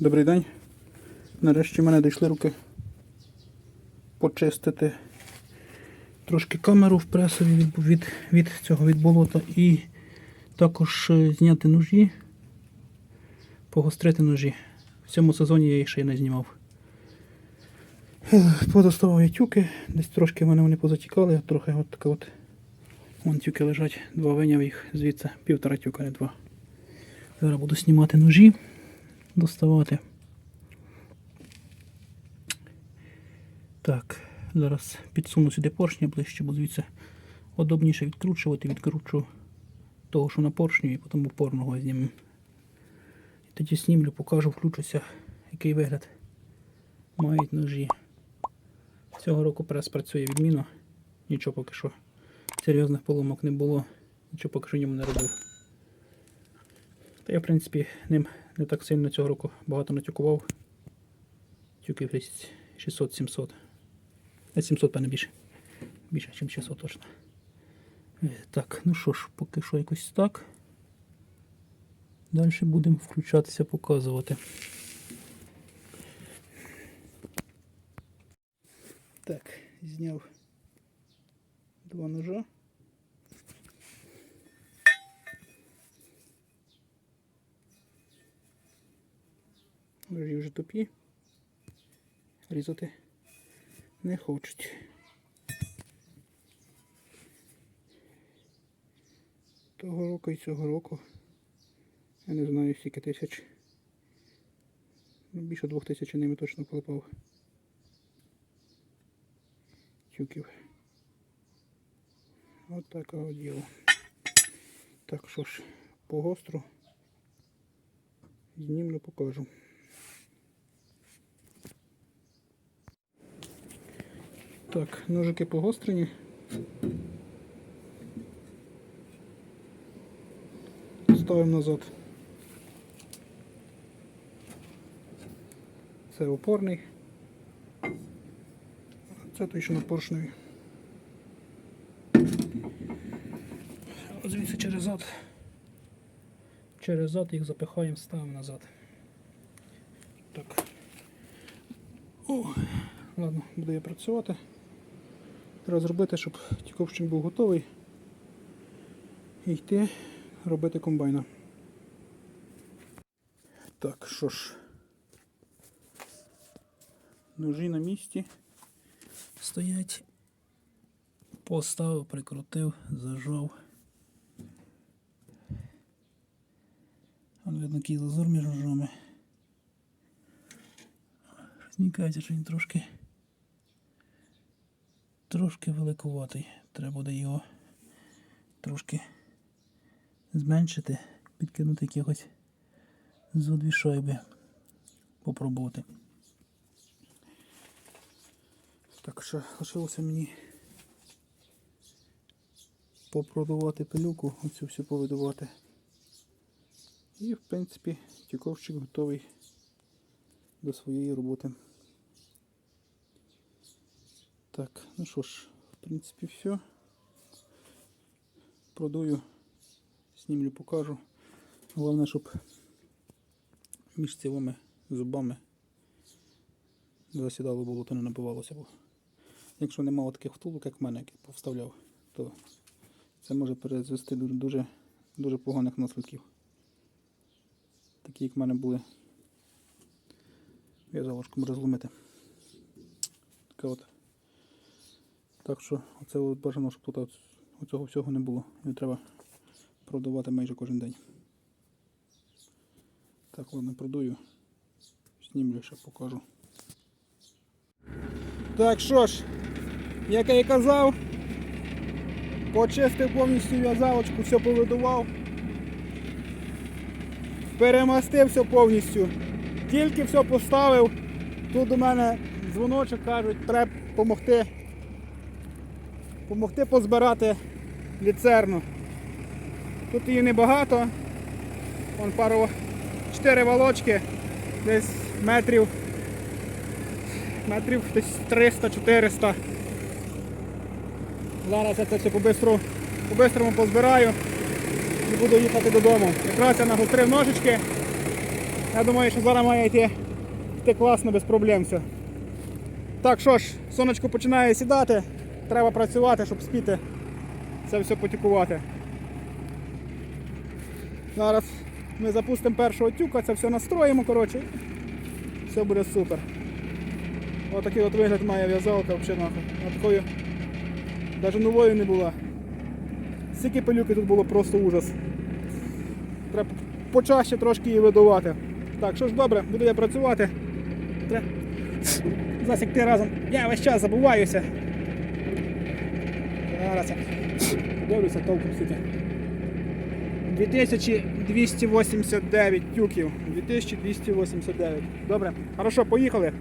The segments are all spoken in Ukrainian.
Добрий день. Нарешті в мене дійшли руки почистити трошки камеру в пресові від, від, від цього від болота і також е, зняти ножі, погострити ножі. В цьому сезоні я їх ще й не знімав. Подоставав я тюки, десь трошки в мене вони позатікали, трохи от така от. Вон тюки лежать, два виняв їх звідси, півтора тюка, не два. Зараз буду знімати ножі, доставати. Так, зараз підсуну сюди поршня ближче, бо звідси удобніше відкручувати, відкручу того, що на поршню, і потім упорного зніму. І тоді знімлю, покажу, включуся, який вигляд мають ножі. Цього року прес працює відмінно, нічого поки що серйозних поломок не було, нічого поки що ньому не робив. Та я, в принципі, ним не так сильно цього року багато натюкував. Тюків десь 600-700. Не 700, певне більше. Більше, ніж 600 точно. Е, Так, ну що ж, поки що якось так. Далі будемо включатися, показувати. Так, зняв два ножа. Вже тупі. Різати не хочуть. Того року і цього року. Я не знаю скільки тисяч. Ну, більше двох тисяч ними точно клепав. Тюків. От такого діло. Так що ж, по гостру знімлю, покажу. Так, ножики погострені. Ставимо назад. Це опорний. Це на поршневі. Звідси через зад. Через зад їх запихаємо, ставимо назад. Так. О, ладно, буду я працювати. Треба зробити, щоб тіковщик був готовий. І йти робити комбайна. Так, що ж. Ножі на місці стоять. Поставив, прикрутив, зажав. Вон видно який зазор між ножами. Мені кажеться, що він трошки трошки великуватий. Треба буде його трошки зменшити, підкинути якихось зо дві шайби. Попробувати. Так що лишилося мені попродувати пилюку, оцю всю повидувати. І в принципі тіковщик готовий до своєї роботи. Так, ну що ж, в принципі, все. Продую, знімлю, покажу. Головне, щоб між цілими зубами засідало болото не набивалося. Бо якщо немає таких втулок, як в мене, який повставляв, то це може призвести до дуже, дуже поганих наслідків. Такі, як в мене були, я залишком розломити. Така от. Так що от бажано, щоб тут цього всього не було. І треба продавати майже кожен день. Так, ладно, продаю. Знімлю ще покажу. Так що ж, як я і казав, почистив повністю в'язалочку, все повидував. Перемастив все повністю. Тільки все поставив. Тут до мене дзвоночок кажуть, треба допомогти. Помогти позбирати ліцерну. Тут її небагато. Вон пару чотири волочки, десь метрів метрів десь 300-400. Зараз я це все по-бистрому позбираю і буду їхати додому. Якраз я нагострив ножички. Я думаю, що зараз має йти, йти класно, без проблем все. Так що ж, сонечко починає сідати, треба працювати, щоб спіти це все потікувати. Зараз ми запустимо першого тюка, це все настроїмо, коротше. Все буде супер. Отакий от вигляд має в'язалка взагалі нахуй. Такою навіть новою не була. Стільки пилюки тут було просто ужас. Треба почаще трошки її видувати. Так, що ж добре, буду я працювати. Треба засікти разом. Я весь час забуваюся. Зараз я дивлюся толком скільки. 2289 тюків. 2289. Добре, хорошо, поїхали.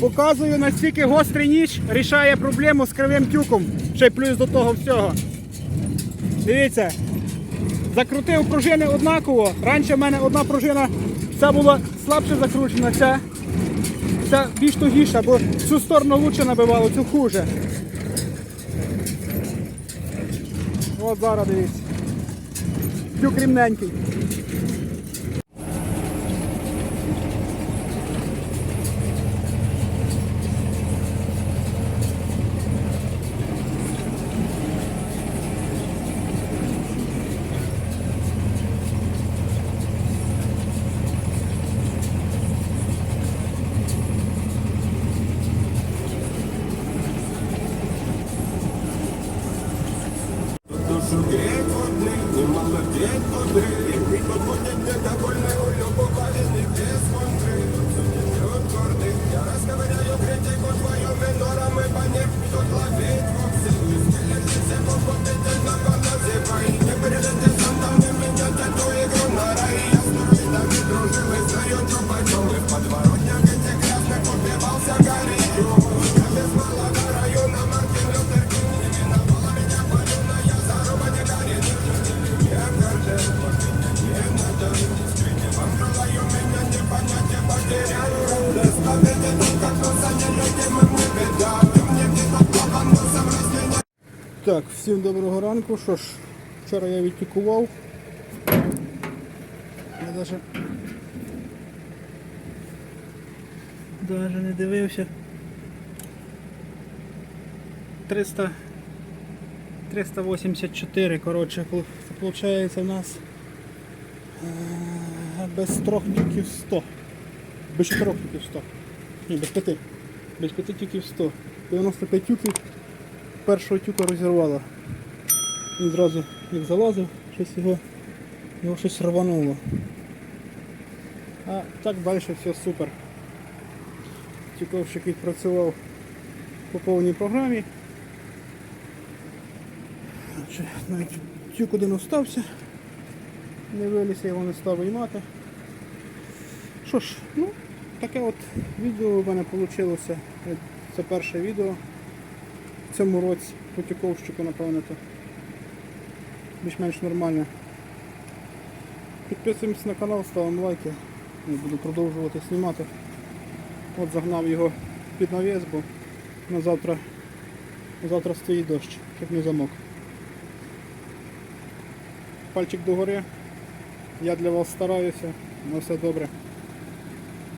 Показую, наскільки гострий ніж рішає проблему з кривим тюком. Ще й плюс до того всього. Дивіться, закрутив пружини однаково. Раніше в мене одна пружина ця була слабше закручена, ця, ця більш тугіша, бо цю сторону лучше набивало, цю хуже. От зараз дивіться. Тюк рівненький. День туди, Так, всім доброго ранку. Що ж, вчора я відтікував. Я даже, Даже не дивився. 300, 384, коротше, виходить у нас е, без трьох тюків 100. Без чотирьох тюків 100. Ні, без п'яти. Без п'яти тюків 100. 95 тюків першого тюка розірвало. Він зразу як залазив, щось його, його щось рвануло. А так далі все супер. Тюковщик відпрацював по повній програмі. Навіть тюк один остався. Не виліз, я його не став виймати. Що ж, ну, таке от відео у мене вийшло. Це перше відео в цьому році по тюковщику, напевно, то більш-менш нормально. Підписуємось на канал, ставимо лайки. Я буду продовжувати знімати. От загнав його під навіс, бо на завтра, на завтра стоїть дощ, щоб не замок. Пальчик догори. Я для вас стараюся. На все добре.